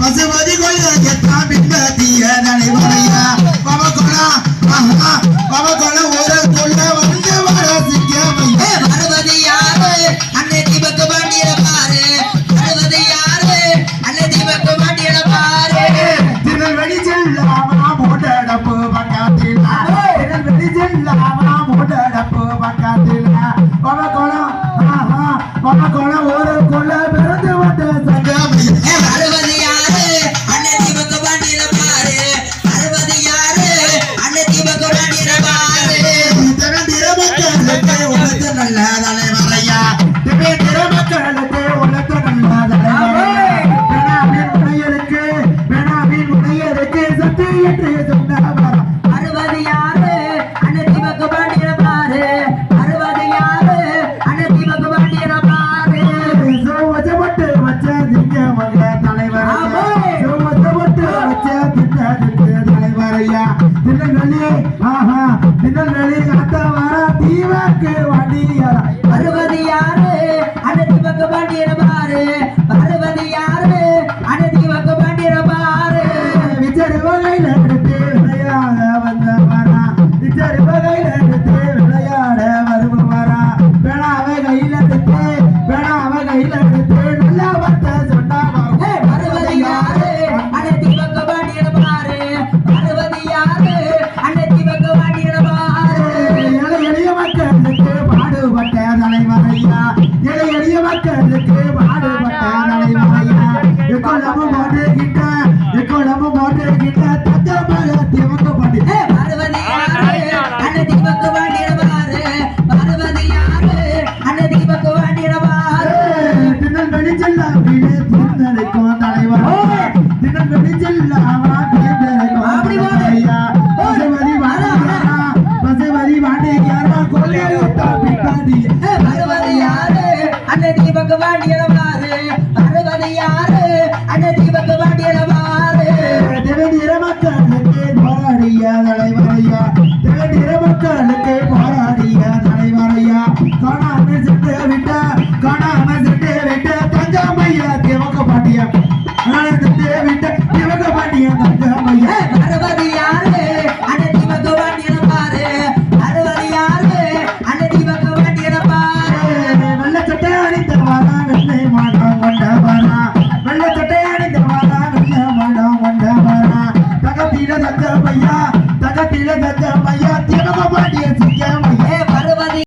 पशुवादी को தலைவரையா திருநெல்வேலி ஆஹா திருநெல்வேலி அத்த வர தீவக்கு வண்டியரா? எங்களுக்கு பாடுபட்ட நடைமுறையா எக்கொழம்பு போட்டுக்கிட்ட எக்கொழம்பு போட்டுக்கிட்ட தத்தமாக திமுக பாட்டி தினம் வெளிச்செல்லாம் தினம் வெளிச்செல்லாம் தகத்தில தத்த பையா தகத்தில தத்த பையா தினமும் பாடிய சிக்கமையா